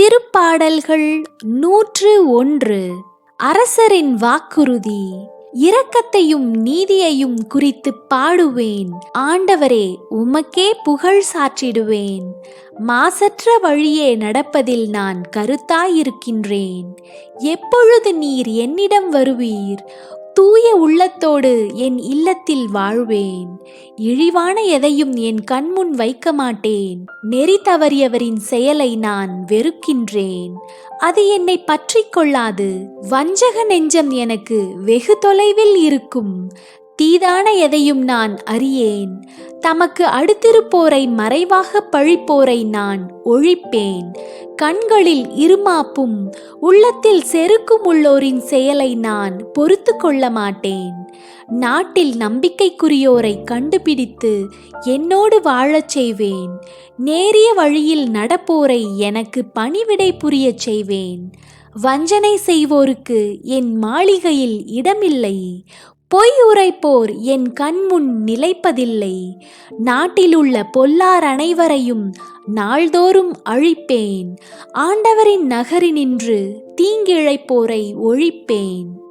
திருப்பாடல்கள் நூற்று ஒன்று. அரசரின் வாக்குறுதி. இரக்கத்தையும் நீதியையும் குறித்து பாடுவேன். ஆண்டவரே உமக்கே புகழ் சாற்றிடுவேன். மாசற்ற வழியே நடப்பதில் நான் கருத்தாயிருக்கின்றேன். எப்பொழுது நீர் என்னிடம் வருவீர்? தூய உள்ளத்தோடு என் இல்லத்தில் வாழ்வேன். இழிவான எதையும் என் கண்முன் வைக்க மாட்டேன் நெறி தவறியவரின் செயலை நான் வெறுக்கின்றேன். அது என்னை பற்றி கொள்ளாது. வஞ்சக நெஞ்சம் எனக்கு வெகு தொலைவில் இருக்கும். தீதான எதையும் நான் அறியேன். தமக்கு அடுத்திருப்போரை மறைவாக பழிப்போரை நான் ஒழிப்பேன். கண்களில் இருமாப்பும் உள்ளத்தில் செருக்கும் உள்ளோரின் செயலை நான் பொறுத்து கொள்ள மாட்டேன். நாட்டில் நம்பிக்கைக்குரியோரை கண்டுபிடித்து என்னோடு வாழச் செய்வேன். நேரிய வழியில் நடப்போரை எனக்கு பணிவிடை புரியச் செய்வேன். வஞ்சனை செய்வோருக்கு என் மாளிகையில் இடமில்லை. பொய் உரைப்போர் என் கண்முன் நிலைப்பதில்லை. நாட்டிலுள்ள பொல்லார் அனைவரையும் நாள்தோறும் அழிப்பேன். ஆண்டவரின் நகரினின்று தீங்கிழைப்போரை ஒழிப்பேன்.